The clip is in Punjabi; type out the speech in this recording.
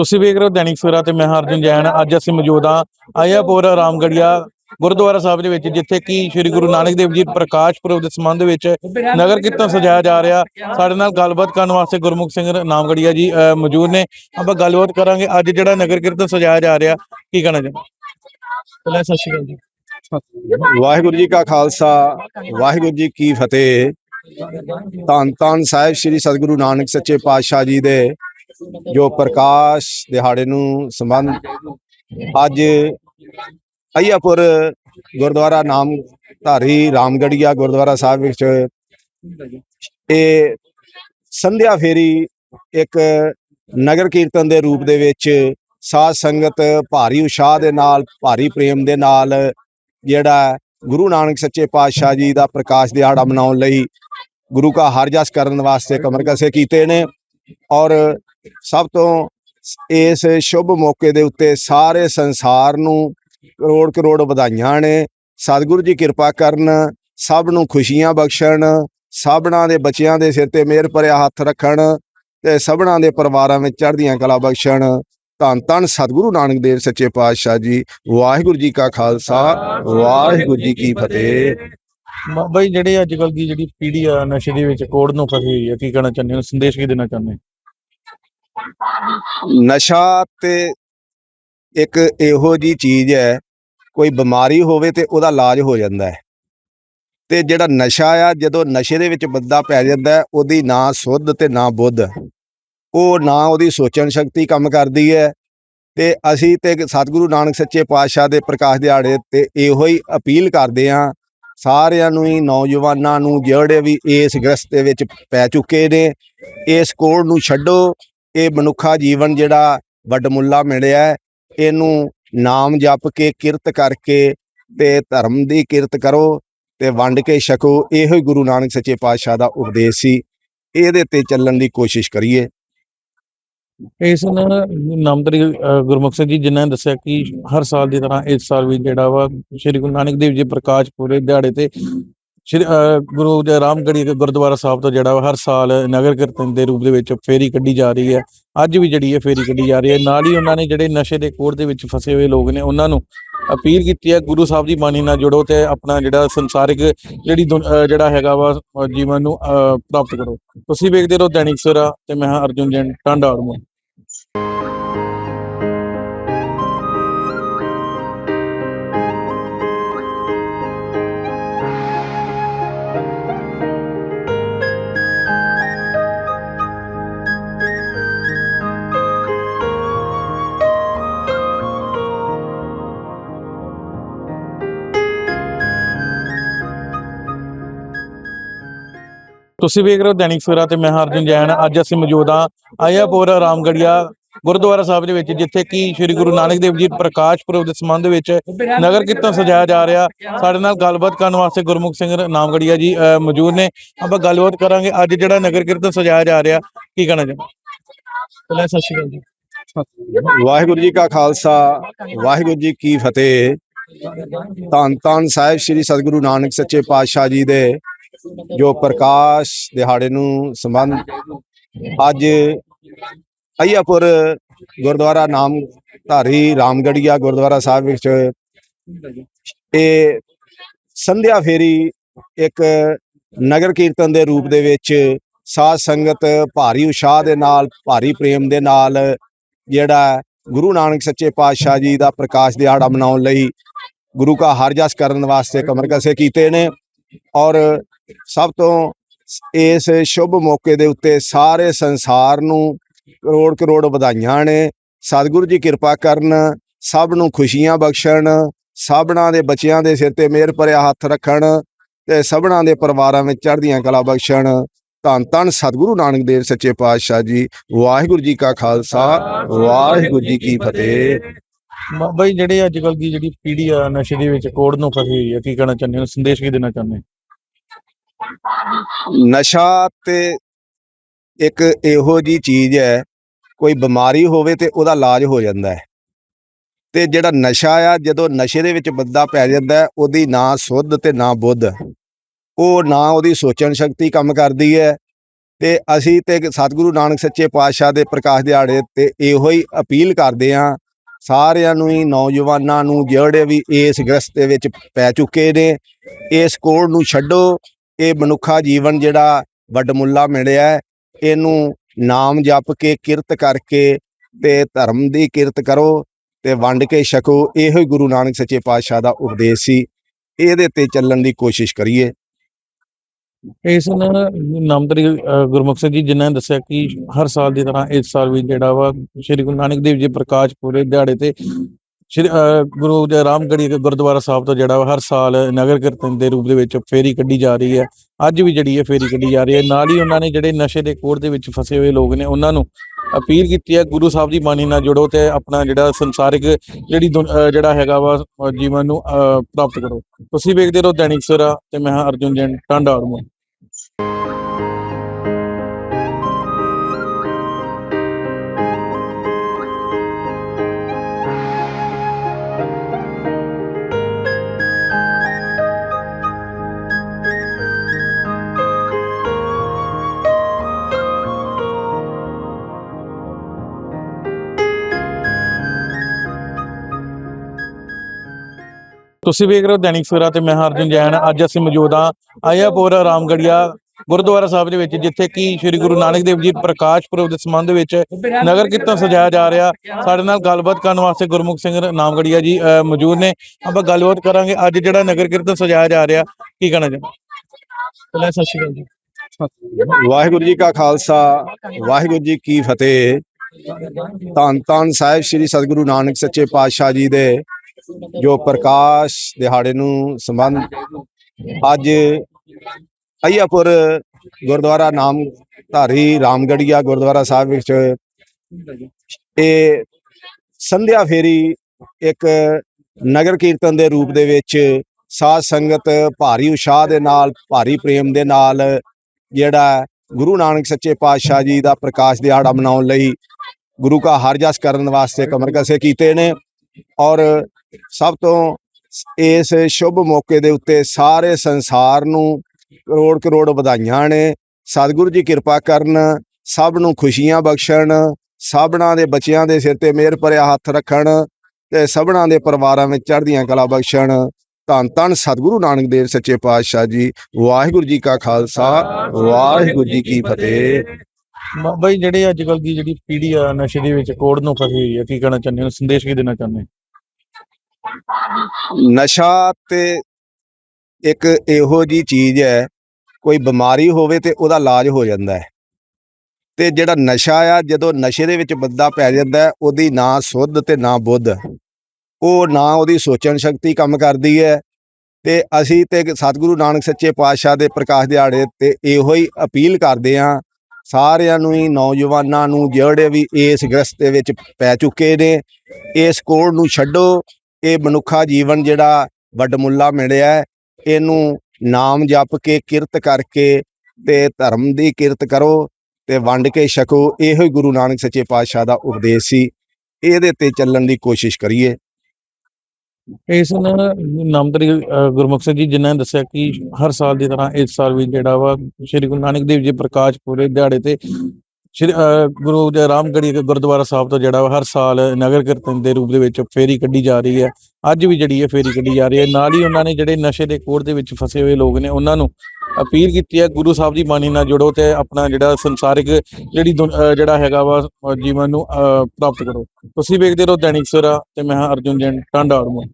ਤੁਸੀਂ ਵੇਖ ਰਹੇ ਹੋ ਦੈਨਿਕ ਸਵੇਰਾ ਤੇ ਮੈਂ ਹਾਂ ਜੈਨ, ਅੱਜ ਅਸੀਂ ਮੌਜੂਦ ਹਾਂ ਆਇਆਪੁਰ ਰਾਮਗੜੀਆ ਗੁਰਦੁਆਰਾ ਸਾਹਿਬ ਦੇ ਵਿੱਚ, ਜਿੱਥੇ ਕਿ ਸ੍ਰੀ ਗੁਰੂ ਨਾਨਕ ਦੇਵ ਜੀ ਪ੍ਰਕਾਸ਼ ਪੁਰਬ ਦੇ ਸੰਬੰਧ ਵਿੱਚ ਨਗਰ ਕੀਰਤਨ ਸਜਾਇਆ ਜਾ ਰਿਹਾ। ਸਾਡੇ ਨਾਲ ਗੱਲਬਾਤ ਕਰਨ ਵਾਸਤੇ ਗੁਰਮੁਖ ਸਿੰਘ ਨਾਮਗੜੀਆ ਜੀ ਮੌਜੂਦ ਨੇ। ਆਪਾਂ ਗੱਲਬਾਤ ਕਰਾਂਗੇ ਅੱਜ ਜਿਹੜਾ ਨਗਰ ਕੀਰਤਨ ਸਜਾਇਆ ਜਾ ਰਿਹਾ, ਕੀ ਕਹਿਣਾ ਚਾਹੁੰਦੇ ਪਹਿਲਾਂ ਸਤਿ ਸ਼੍ਰੀ ਅਕਾਲ ਜੀ। ਵਾਹਿਗੁਰੂ ਜੀ ਕਾ ਖਾਲਸਾ, ਵਾਹਿਗੁਰੂ ਜੀ ਕੀ ਫਤਿਹ। ਧੰਨ ਧੰਨ ਸਾਹਿਬ ਸ੍ਰੀ ਸਤਿਗੁਰੂ ਨਾਨਕ ਸੱਚੇ ਪਾਤਸ਼ਾਹ ਜੀ ਦੇ ਜੋ ਪ੍ਰਕਾਸ਼ ਦਿਹਾੜੇ ਨੂੰ ਸੰਬੰਧ ਅੱਜ ਅਈਆਪੁਰ ਗੁਰਦੁਆਰਾ ਨਾਮ ਧਾਰੀ ਰਾਮਗੜੀਆ ਗੁਰਦੁਆਰਾ ਸਾਹਿਬ ਵਿੱਚ ਇਹ ਸੰਧਿਆ ਫੇਰੀ ਇੱਕ ਨਗਰ ਕੀਰਤਨ ਦੇ ਰੂਪ ਦੇ ਵਿੱਚ ਸਾਧ ਸੰਗਤ ਭਾਰੀ ਉਸ਼ਾਹ ਦੇ ਨਾਲ, ਭਾਰੀ ਪ੍ਰੇਮ ਦੇ ਨਾਲ ਜਿਹੜਾ ਗੁਰੂ ਨਾਨਕ ਸੱਚੇ ਪਾਤਸ਼ਾਹ ਜੀ ਦਾ ਪ੍ਰਕਾਸ਼ ਦਿਹਾੜਾ ਮਨਾਉਣ ਲਈ ਗੁਰੂ ਕਾ ਹਰ ਜਸ ਕਰਨ ਵਾਸਤੇ ਕਮਰ ਕਸੇ ਕੀਤੇ ਨੇ। ਔਰ ਸਭ ਤੋਂ ਇਸ ਸ਼ੁਭ ਮੌਕੇ ਦੇ ਉੱਤੇ ਸਾਰੇ ਸੰਸਾਰ ਨੂੰ ਕਰੋੜ ਕਰੋੜ ਵਧਾਈਆਂ ਨੇ। ਸਤਿਗੁਰੂ ਜੀ ਕਿਰਪਾ ਕਰਨ, ਸਭ ਨੂੰ ਖੁਸ਼ੀਆਂ ਬਖਸ਼ਣ ਸਭਨਾਂ ਦੇ ਬੱਚਿਆਂ ਦੇ ਸਿਰ ਤੇ ਮਿਹਰ ਭਰਿਆ ਹੱਥ ਰੱਖਣ ਤੇ ਸਭਨਾਂ ਦੇ ਪਰਿਵਾਰਾਂ ਵਿੱਚ ਚੜ੍ਹਦੀਆਂ ਕਲਾ ਬਖਸ਼ਣ। ਧੰਨ ਧੰਨ ਸਤਿਗੁਰੂ ਨਾਨਕ ਦੇਵ ਸੱਚੇ ਪਾਤਸ਼ਾਹ ਜੀ। ਵਾਹਿਗੁਰੂ ਜੀ ਕਾ ਖਾਲਸਾ, ਵਾਹਿਗੁਰੂ ਜੀ ਕੀ ਫਤਿਹ। ਬਾਬਾ ਜੀ ਜਿਹੜੇ ਅੱਜ ਕੱਲ ਦੀ ਜਿਹੜੀ ਪੀੜ੍ਹੀ ਆ ਨਸ਼ੇ ਦੇ ਵਿੱਚ ਕੋੜ ਨੂੰ ਫਸੀ ਹੋਈ ਹੈ ਕੀ ਕਹਿਣਾ ਚਾਹੁੰਦੇ ਹੋ? ਸੰਦੇਸ਼ ਕੀ ਦੇਣਾ ਚਾਹੁੰਦੇ ਹੋ? ਨਸ਼ਾ ਤੇ ਇੱਕ ਇਹੋ ਜੀ ਚੀਜ਼ ਹੈ, ਕੋਈ ਬਿਮਾਰੀ ਹੋਵੇ ਤੇ ਉਹਦਾ ਇਲਾਜ ਹੋ ਜਾਂਦਾ ਹੈ। ਤੇ ਜਿਹੜਾ ਨਸ਼ਾ ਆ, ਜਦੋਂ ਨਸ਼ੇ ਦੇ ਵਿੱਚ ਬੰਦਾ ਪੈ ਜਾਂਦਾ ਹੈ, ਉਹਦੀ ਨਾ ਸੁੱਧ ਤੇ ਨਾ ਬੁੱਧ। ਉਹ ਨਾ ਉਹਦੀ ਸੋਚਣ ਸ਼ਕਤੀ ਕੰਮ ਕਰਦੀ ਹੈ। ਤੇ ਅਸੀਂ ਤੇ ਸਤਿਗੁਰੂ ਨਾਨਕ ਸੱਚੇ ਪਾਤਸ਼ਾਹ ਦੇ ਪ੍ਰਕਾਸ਼ ਦਿਹਾੜੇ ਤੇ ਇਹੋ ਹੀ ਅਪੀਲ ਕਰਦੇ ਹਾਂ ਸਾਰਿਆਂ ਨੂੰ ਹੀ, ਨੌਜਵਾਨਾਂ ਨੂੰ ਜਿਹੜੇ ਵੀ ਇਸ ਗ੍ਰਸਤ ਦੇ ਵਿੱਚ ਪੈ ਚੁੱਕੇ ਨੇ, ਇਸ ਕੋੜ ਨੂੰ ਛੱਡੋ। ਇਹ ਮਨੁੱਖਾ ਜੀਵਨ ਜਿਹੜਾ ਵੱਡਮੁੱਲਾ ਮਿਲਿਆ ਇਹਨੂੰ ਨਾਮ ਜਪ ਕੇ, ਕਿਰਤ ਕਰਕੇ ਤੇ ਧਰਮ ਦੀ ਕਿਰਤ ਕਰੋ ਤੇ ਵੰਡ ਕੇ ਛਕੋ। ਇਹੋ ਹੀ ਗੁਰੂ ਨਾਨਕ ਸੱਚੇ ਪਾਤਸ਼ਾਹ ਦਾ ਉਪਦੇਸ਼ ਸੀ। ਇਹਦੇ ਤੇ ਚੱਲਣ ਦੀ ਕੋਸ਼ਿਸ਼ ਕਰੀਏ। ਇਸ ਨਾਲ ਨਾਮਦਰੀ ਅਹ, ਗੁਰਮੁਖ ਸਿੰਘ ਜੀ ਜਿਨ੍ਹਾਂ ਨੇ ਦੱਸਿਆ ਕਿ ਹਰ ਸਾਲ ਦੀ ਤਰ੍ਹਾਂ ਇਸ ਸਾਲ ਵੀ ਜਿਹੜਾ ਵਾ ਸ੍ਰੀ ਗੁਰੂ ਨਾਨਕ ਦੇਵ ਜੀ ਪ੍ਰਕਾਸ਼ ਪੂਰੇ ਦਿਹਾੜੇ ਤੇ ਸ੍ਰੀ ਅਹ, ਗੁਰੂ ਦੇ ਰਾਮਗੜੀ ਗੁਰਦੁਆਰਾ ਸਾਹਿਬ ਤੋਂ ਜਿਹੜਾ ਵਾ ਹਰ ਸਾਲ ਨਗਰ ਕੀਰਤਨ ਦੇ ਰੂਪ ਦੇ ਵਿੱਚ ਫੇਰੀ ਕੱਢੀ ਜਾ ਰਹੀ ਹੈ। ਅੱਜ ਵੀ ਜਿਹੜੀ ਹੈ ਫੇਰੀ ਕੱਢੀ ਜਾ ਰਹੀ ਹੈ। ਨਾਲ ਹੀ ਉਹਨਾਂ ਨੇ ਜਿਹੜੇ ਨਸ਼ੇ ਦੇ ਕੋੜ ਦੇ ਵਿੱਚ ਫਸੇ ਹੋਏ ਲੋਕ ਨੇ ਉਹਨਾਂ ਨੂੰ ਅਪੀਲ ਕੀਤੀ ਹੈ ਗੁਰੂ ਸਾਹਿਬ ਦੀ ਬਾਣੀ ਨਾਲ ਜੁੜੋ ਤੇ ਆਪਣਾ ਜਿਹੜਾ ਸੰਸਾਰਿਕ ਜਿਹੜੀ ਜਿਹੜਾ ਹੈਗਾ ਵਾ ਜੀਵਨ ਨੂੰ ਅਹ, ਪ੍ਰਾਪਤ ਕਰੋ। ਤੁਸੀਂ ਵੇਖਦੇ ਰਹੋ ਦੈਨਿਕ ਸਵੇਰਾ ਤੇ ਮੈਂ ਹਾਂ ਅਰਜੁਨ ਜੈਨ ਟਾਂਡਾ ਹਰਮੋਨ ਤੁਸੀਂ ਵੇਖ ਰਹੇ ਹੋ ਦੈਨਿਕ ਸਵੇਰਾ ਤੇ ਮੈਂ ਹਾਂ ਅਰਜੁਨ ਜੈਨ। ਅੱਜ ਅਸੀਂ ਮੌਜੂਦ ਹਾਂ ਆਇਆਪੁਰ ਰਾਮਗੜੀਆ ਗੁਰਦੁਆਰਾ ਸਾਹਿਬ ਦੇ ਵਿੱਚ, ਜਿੱਥੇ ਕਿ ਸ੍ਰੀ ਗੁਰੂ ਨਾਨਕ ਦੇਵ ਜੀ ਪ੍ਰਕਾਸ਼ ਪੁਰਬ ਦੇ ਸੰਬੰਧ ਵਿੱਚ ਨਗਰ ਕੀਰਤਨ ਸਜਾਇਆ ਜਾ ਰਿਹਾ। ਸਾਡੇ ਨਾਲ ਗੱਲਬਾਤ ਕਰਨ ਵਾਸਤੇ ਗੁਰਮੁਖ ਸਿੰਘ ਨਾਮਗੜੀਆ ਜੀ ਮੌਜੂਦ ਨੇ। ਆਪਾਂ ਗੱਲਬਾਤ ਕਰਾਂਗੇ। ਅੱਜ ਜਿਹੜਾ ਨਗਰ ਕੀਰਤਨ ਸਜਾਇਆ ਜਾ ਰਿਹਾ, ਕੀ ਕਹਿਣਾ ਚਾਹੁੰਦੇ ਪਹਿਲਾਂ ਸਤਿ ਸ਼੍ਰੀ ਅਕਾਲ ਜੀ। ਵਾਹਿਗੁਰੂ ਜੀ ਕਾ ਖਾਲਸਾ, ਵਾਹਿਗੁਰੂ ਜੀ ਕੀ ਫਤਿਹ। ਧੰਨ ਧੰਨ ਸਾਹਿਬ ਸ੍ਰੀ ਸਤਿਗੁਰੂ ਨਾਨਕ ਸੱਚੇ ਪਾਤਸ਼ਾਹ ਜੀ ਦੇ ਜੋ ਪ੍ਰਕਾਸ਼ ਦਿਹਾੜੇ ਨੂੰ ਸੰਬੰਧ ਅੱਜ ਅਈਆਪੁਰ ਗੁਰਦੁਆਰਾ ਨਾਮ ਧਾਰੀ ਰਾਮਗੜੀਆ ਗੁਰਦੁਆਰਾ ਸਾਹਿਬ ਵਿੱਚ ਇਹ ਸੰਧਿਆ ਫੇਰੀ ਇੱਕ ਨਗਰ ਕੀਰਤਨ ਦੇ ਰੂਪ ਦੇ ਵਿੱਚ ਸਾਧ ਸੰਗਤ ਭਾਰੀ ਉਸ਼ਾਹ ਦੇ ਨਾਲ, ਭਾਰੀ ਪ੍ਰੇਮ ਦੇ ਨਾਲ ਜਿਹੜਾ ਗੁਰੂ ਨਾਨਕ ਸੱਚੇ ਪਾਤਸ਼ਾਹ ਜੀ ਦਾ ਪ੍ਰਕਾਸ਼ ਦਿਹਾੜਾ ਮਨਾਉਣ ਲਈ ਗੁਰੂ ਕਾ ਹਰ ਜਸ ਕਰਨ ਵਾਸਤੇ ਕਮਰ ਕਸੇ ਕੀਤੇ ਨੇ। ਔਰ ਸਭ ਤੋਂ ਇਸ ਸ਼ੁਭ ਮੌਕੇ ਦੇ ਉੱਤੇ ਸਾਰੇ ਸੰਸਾਰ ਨੂੰ ਕਰੋੜ ਕਰੋੜ ਵਧਾਈਆਂ ਨੇ। ਸਤਿਗੁਰੂ ਜੀ ਕਿਰਪਾ ਕਰਨ, ਸਭ ਨੂੰ ਖੁਸ਼ੀਆਂ ਬਖਸ਼ਣ ਸਭਨਾਂ ਦੇ ਬੱਚਿਆਂ ਦੇ ਸਿਰ ਤੇ ਮਿਹਰ ਭਰਿਆ ਹੱਥ ਰੱਖਣ ਤੇ ਸਭਨਾਂ ਦੇ ਪਰਿਵਾਰਾਂ ਵਿੱਚ ਚੜ੍ਹਦੀਆਂ ਕਲਾ ਬਖਸ਼ਣ। ਧੰਨ ਧੰਨ ਸਤਿਗੁਰੂ ਨਾਨਕ ਦੇਵ ਸੱਚੇ ਪਾਤਸ਼ਾਹ ਜੀ। ਵਾਹਿਗੁਰੂ ਜੀ ਕਾ ਖਾਲਸਾ, ਵਾਹਿਗੁਰੂ ਜੀ ਕੀ ਫਤਿਹ। ਬਾਬਾ ਜੀ ਜਿਹੜੇ ਅੱਜ ਕੱਲ ਦੀ ਜਿਹੜੀ ਪੀੜ੍ਹੀ ਆ, ਨਸ਼ੇ ਦੇ ਵਿੱਚ ਕੋੜ ਨੂੰ ਫਸੀ ਹੋਈ ਹੈ ਕੀ ਕਹਿਣਾ ਚਾਹੁੰਦੇ ਹੋ? ਸੰਦੇਸ਼ ਕੀ ਦੇਣਾ ਚਾਹੁੰਦੇ ਨਸ਼ਾ ਤੇ ਇੱਕ ਇਹੋ ਜੀ ਚੀਜ਼ ਹੈ, ਕੋਈ ਬਿਮਾਰੀ ਹੋਵੇ ਤੇ ਉਹਦਾ ਇਲਾਜ ਹੋ ਜਾਂਦਾ ਹੈ। ਤੇ ਜਿਹੜਾ ਨਸ਼ਾ ਆ, ਜਦੋਂ ਨਸ਼ੇ ਦੇ ਵਿੱਚ ਬੰਦਾ ਪੈ ਜਾਂਦਾ ਹੈ, ਉਹਦੀ ਨਾ ਸੁੱਧ ਤੇ ਨਾ ਬੁੱਧ। ਉਹ ਨਾ ਉਹਦੀ ਸੋਚਣ ਸ਼ਕਤੀ ਕੰਮ ਕਰਦੀ ਹੈ। ਤੇ ਅਸੀਂ ਤੇ ਸਤਿਗੁਰੂ ਨਾਨਕ ਸੱਚੇ ਪਾਤਸ਼ਾਹ ਦੇ ਪ੍ਰਕਾਸ਼ ਦਿਹਾੜੇ ਤੇ ਇਹੋ ਹੀ ਅਪੀਲ ਕਰਦੇ ਹਾਂ ਸਾਰਿਆਂ ਨੂੰ ਹੀ, ਨੌਜਵਾਨਾਂ ਨੂੰ ਜਿਹੜੇ ਵੀ ਇਸ ਗ੍ਰਸਤ ਦੇ ਵਿੱਚ ਪੈ ਚੁੱਕੇ ਨੇ, ਇਸ ਕੋੜ ਨੂੰ ਛੱਡੋ। ਇਹ ਮਨੁੱਖਾ ਜੀਵਨ ਜਿਹੜਾ ਵੱਡਮੁੱਲਾ ਮਿਲਿਆ ਇਹਨੂੰ ਨਾਮ ਜਪ ਕੇ, ਕਿਰਤ ਕਰਕੇ ਤੇ ਧਰਮ ਦੀ ਕਿਰਤ ਕਰੋ ਤੇ ਵੰਡ ਕੇ ਛਕੋ। ਇਹੋ ਹੀ ਗੁਰੂ ਨਾਨਕ ਸੱਚੇ ਪਾਤਸ਼ਾਹ ਦਾ ਉਪਦੇਸ਼ ਸੀ। ਇਹਦੇ ਤੇ ਚੱਲਣ ਦੀ ਕੋਸ਼ਿਸ਼ ਕਰੀਏ। ਇਸ ਨਾਲ ਗੁਰਮੁਖ ਸਿੰਘ ਜੀ ਜਿਨ੍ਹਾਂ ਨੇ ਦੱਸਿਆ ਕਿ ਹਰ ਸਾਲ ਦੀ ਤਰ੍ਹਾਂ ਇਸ ਸਾਲ ਵੀ ਜਿਹੜਾ ਵਾ ਸ੍ਰੀ ਗੁਰੂ ਨਾਨਕ ਦੇਵ ਜੀ ਪ੍ਰਕਾਸ਼ ਪੂਰੇ ਦਿਹਾੜੇ ਤੇ ਸ੍ਰੀ ਅ, ਗੁਰੂ ਦੇ ਰਾਮਗੜੀ ਦੇ ਗੁਰਦੁਆਰਾ ਸਾਹਿਬ ਤੋਂ ਜਿਹੜਾ ਵਾ ਹਰ ਸਾਲ ਨਗਰ ਕੀਰਤਨ ਦੇ ਰੂਪ ਦੇ ਵਿੱਚ ਫੇਰੀ ਕੱਢੀ ਜਾ ਰਹੀ ਹੈ। ਅੱਜ ਵੀ ਜਿਹੜੀ ਹੈ ਫੇਰੀ ਕੱਢੀ ਜਾ ਰਹੀ ਹੈ। ਨਾਲ ਹੀ ਉਹਨਾਂ ਨੇ ਜਿਹੜੇ ਨਸ਼ੇ ਦੇ ਕੋੜ ਦੇ ਵਿੱਚ ਫਸੇ ਹੋਏ ਲੋਕ ਨੇ ਉਹਨਾਂ ਨੂੰ ਅਪੀਲ ਕੀਤੀ ਹੈ ਗੁਰੂ ਸਾਹਿਬ ਦੀ ਬਾਣੀ ਨਾਲ ਜੁੜੋ ਤੇ ਆਪਣਾ ਜਿਹੜਾ ਸੰਸਾਰਿਕ ਜਿਹੜੀ ਜਿਹੜਾ ਹੈਗਾ ਵਾ ਜੀਵਨ ਨੂੰ ਅ, ਪ੍ਰਾਪਤ ਕਰੋ। ਤੁਸੀਂ ਵੇਖਦੇ ਰਹੋ ਦੈਨਿਕ ਸਵੇਰਾ ਤੇ ਮੈਂ ਹਾਂ ਅਰਜੁਨ ਜੈਨ ਟਾਂਡਾ ਹਰਮੋਨ ਤੁਸੀਂ ਵੇਖ ਰਹੇ ਹੋ ਦੈਨਿਕ ਸਵੇਰਾ ਤੇ ਮੈਂ ਹਾਂ ਅਰਜੁਨ ਜੈਨ। ਅੱਜ ਅਸੀਂ ਮੌਜੂਦ ਹਾਂ ਆਇਆਪੁਰ ਰਾਮਗੜੀਆ ਗੁਰਦੁਆਰਾ ਸਾਹਿਬ ਦੇ ਵਿੱਚ ਜਿੱਥੇ ਕਿ ਸ੍ਰੀ ਗੁਰੂ ਨਾਨਕ ਦੇਵ ਜੀ ਪ੍ਰਕਾਸ਼ ਪੁਰਬ ਦੇ ਸੰਬੰਧ ਵਿੱਚ ਨਗਰ ਕੀਰਤਨ ਸਜਾਇਆ ਜਾ ਰਿਹਾ। ਸਾਡੇ ਨਾਲ ਗੱਲਬਾਤ ਕਰਨ ਵਾਸਤੇ ਗੁਰਮੁਖ ਸਿੰਘ ਨਾਮਗੜੀਆ ਜੀ ਅਹ, ਮੌਜੂਦ ਨੇ। ਆਪਾਂ ਗੱਲਬਾਤ ਕਰਾਂਗੇ। ਅੱਜ ਜਿਹੜਾ ਨਗਰ ਕੀਰਤਨ ਸਜਾਇਆ ਜਾ ਰਿਹਾ ਕੀ ਕਹਿਣਾ ਚਾਹੁੰਦੇ ਪਹਿਲਾਂ ਸਤਿ ਸ਼੍ਰੀ ਅਕਾਲ ਜੀ। ਵਾਹਿਗੁਰੂ ਜੀ ਕਾ ਖਾਲਸਾ ਵਾਹਿਗੁਰੂ ਜੀ ਕੀ ਫਤਿਹ। ਧੰਨ ਧੰਨ ਸਾਹਿਬ ਸ੍ਰੀ ਸਤਿਗੁਰੂ ਨਾਨਕ ਸੱਚੇ ਪਾਤਸ਼ਾਹ ਜੀ ਦੇ ਜੋ ਪ੍ਰਕਾਸ਼ ਦਿਹਾੜੇ ਨੂੰ ਸੰਬੰਧ ਅੱਜ ਅਈਆਪੁਰ ਗੁਰਦੁਆਰਾ ਨਾਮ ਧਾਰੀ ਰਾਮਗੜੀਆ ਗੁਰਦੁਆਰਾ ਸਾਹਿਬ ਵਿੱਚ ਇਹ ਸੰਧਿਆ ਫੇਰੀ ਇੱਕ ਨਗਰ ਕੀਰਤਨ ਦੇ ਰੂਪ ਦੇ ਵਿੱਚ ਸਾਧ ਸੰਗਤ ਭਾਰੀ ਉਸ਼ਾਹ ਦੇ ਨਾਲ, ਭਾਰੀ ਪ੍ਰੇਮ ਦੇ ਨਾਲ ਜਿਹੜਾ ਗੁਰੂ ਨਾਨਕ ਸੱਚੇ ਪਾਤਸ਼ਾਹ ਜੀ ਦਾ ਪ੍ਰਕਾਸ਼ ਦਿਹਾੜਾ ਮਨਾਉਣ ਲਈ ਗੁਰੂ ਕਾ ਹਰ ਜਸ ਕਰਨ ਵਾਸਤੇ ਕਮਰ ਕਸੇ ਕੀਤੇ ਨੇ। ਔਰ ਸਭ ਤੋਂ ਇਸ ਸ਼ੁਭ ਮੌਕੇ ਦੇ ਉੱਤੇ ਸਾਰੇ ਸੰਸਾਰ ਨੂੰ ਕਰੋੜ ਕਰੋੜ ਵਧਾਈਆਂ ਨੇ। ਸਤਿਗੁਰੂ ਜੀ ਕਿਰਪਾ ਕਰਨ, ਸਭ ਨੂੰ ਖੁਸ਼ੀਆਂ ਬਖਸ਼ਣ ਸਭਨਾਂ ਦੇ ਬੱਚਿਆਂ ਦੇ ਸਿਰ ਤੇ ਮਿਹਰ ਭਰਿਆ ਹੱਥ ਰੱਖਣ ਤੇ ਸਭਨਾਂ ਦੇ ਪਰਿਵਾਰਾਂ ਵਿੱਚ ਚੜ੍ਹਦੀਆਂ ਕਲਾ ਬਖਸ਼ਣ। ਧੰਨ ਧੰਨ ਸਤਿਗੁਰੂ ਨਾਨਕ ਦੇਵ ਸੱਚੇ ਪਾਤਸ਼ਾਹ ਜੀ। ਵਾਹਿਗੁਰੂ ਜੀ ਕਾ ਖਾਲਸਾ, ਵਾਹਿਗੁਰੂ ਜੀ ਕੀ ਫਤਿਹ। ਬ- ਬਈ ਜਿਹੜੇ ਅੱਜ ਕੱਲ ਦੀ ਜਿਹੜੀ ਪੀੜ੍ਹੀ ਆ ਨਸ਼ੇ ਦੇ ਵਿੱਚ ਕੋੜ ਨੂੰ ਫਸੀ ਹੋਈ ਹੈ ਕੀ ਕਹਿਣਾ ਚਾਹੁੰਦੇ ਹੋ? ਸੰਦੇਸ਼ ਕੀ ਦੇਣਾ ਚਾਹੁੰਦੇ ਹੋ? ਨਸ਼ਾ ਤੇ ਇੱਕ ਇਹੋ ਜੀ ਚੀਜ਼ ਹੈ ਕੋਈ ਬਿਮਾਰੀ ਹੋਵੇ ਤੇ ਉਹਦਾ ਇਲਾਜ ਹੋ ਜਾਂਦਾ ਹੈ। ਤੇ ਜਿਹੜਾ ਨਸ਼ਾ ਆ ਜਦੋਂ ਨਸ਼ੇ ਦੇ ਵਿੱਚ ਬੰਦਾ ਪੈ ਜਾਂਦਾ ਹੈ, ਉਹਦੀ ਨਾ ਸੁੱਧ ਤੇ ਨਾ ਬੁੱਧ। ਉਹ ਨਾ ਉਹਦੀ ਸੋਚਣ ਸ਼ਕਤੀ ਕੰਮ ਕਰਦੀ ਹੈ। ਤੇ ਅਸੀਂ ਤੇ ਸਤਿਗੁਰੂ ਨਾਨਕ ਸੱਚੇ ਪਾਤਸ਼ਾਹ ਦੇ ਪ੍ਰਕਾਸ਼ ਦਿਹਾੜੇ ਤੇ ਇਹੋ ਹੀ ਅਪੀਲ ਕਰਦੇ ਹਾਂ ਸਾਰਿਆਂ ਨੂੰ ਹੀ, ਨੌਜਵਾਨਾਂ ਨੂੰ ਜਿਹੜੇ ਵੀ ਇਸ ਗ੍ਰਸਤ ਦੇ ਵਿੱਚ ਪੈ ਚੁੱਕੇ ਨੇ, ਇਸ ਕੋੜ ਨੂੰ ਛੱਡੋ। ਇਹ ਮਨੁੱਖਾ ਜੀਵਨ ਜਿਹੜਾ ਵੱਡਮੁੱਲਾ ਮਿਲਿਆ ਇਹਨੂੰ ਨਾਮ ਜਪ ਕੇ, ਕਿਰਤ ਕਰਕੇ ਤੇ ਧਰਮ ਦੀ ਕਿਰਤ ਕਰੋ ਤੇ ਵੰਡ ਕੇ ਛਕੋ। ਇਹੋ ਹੀ ਗੁਰੂ ਨਾਨਕ ਸੱਚੇ ਪਾਤਸ਼ਾਹ ਦਾ ਉਪਦੇਸ਼ ਸੀ। ਇਹਦੇ ਤੇ ਚੱਲਣ ਦੀ ਕੋਸ਼ਿਸ਼ ਕਰੀਏ। ਇਸ ਨਾਲ ਨਾਮਦਰੀ ਅ, ਗੁਰਮੁਖ ਸਿੰਘ ਜੀ ਜਿਨ੍ਹਾਂ ਨੇ ਦੱਸਿਆ ਕਿ ਹਰ ਸਾਲ ਦੀ ਤਰ੍ਹਾਂ ਇਸ ਸਾਲ ਵੀ ਜਿਹੜਾ ਵਾ ਸ੍ਰੀ ਗੁਰੂ ਨਾਨਕ ਦੇਵ ਜੀ ਪ੍ਰਕਾਸ਼ ਪੂਰੇ ਦਿਹਾੜੇ ਤੇ ਸ੍ਰੀ ਅ, ਗੁਰੂ ਦੇ ਰਾਮਗੜੀ ਗੁਰਦੁਆਰਾ ਸਾਹਿਬ ਤੋਂ ਜਿਹੜਾ ਵਾ ਹਰ ਸਾਲ ਨਗਰ ਕੀਰਤਨ ਦੇ ਰੂਪ ਦੇ ਵਿੱਚ ਫੇਰੀ ਕੱਢੀ ਜਾ ਰਹੀ ਹੈ। ਅੱਜ ਵੀ ਜਿਹੜੀ ਹੈ ਫੇਰੀ ਕੱਢੀ ਜਾ ਰਹੀ ਹੈ। ਨਾਲ ਹੀ ਉਹਨਾਂ ਨੇ ਜਿਹੜੇ ਨਸ਼ੇ ਦੇ ਕੋੜ ਦੇ ਵਿੱਚ ਫਸੇ ਹੋਏ ਲੋਕ ਨੇ ਉਹਨਾਂ ਨੂੰ ਅਪੀਲ ਕੀਤੀ ਹੈ ਗੁਰੂ ਸਾਹਿਬ ਦੀ ਬਾਣੀ ਨਾਲ ਜੁੜੋ ਤੇ ਆਪਣਾ ਜਿਹੜਾ ਸੰਸਾਰਿਕ ਜਿਹੜੀ ਜਿਹੜਾ ਹੈਗਾ ਵਾ ਜੀਵਨ ਨੂੰ ਅ, ਪ੍ਰਾਪਤ ਕਰੋ। ਤੁਸੀਂ ਵੇਖਦੇ ਰਹੋ ਦੈਨਿਕ ਸੁਰਾ ਤੇ ਮੈਂ ਹਾਂ ਅਰਜੁਨ ਜੈਨ ਟਾਂਡਾ ਹਰਮੋਨ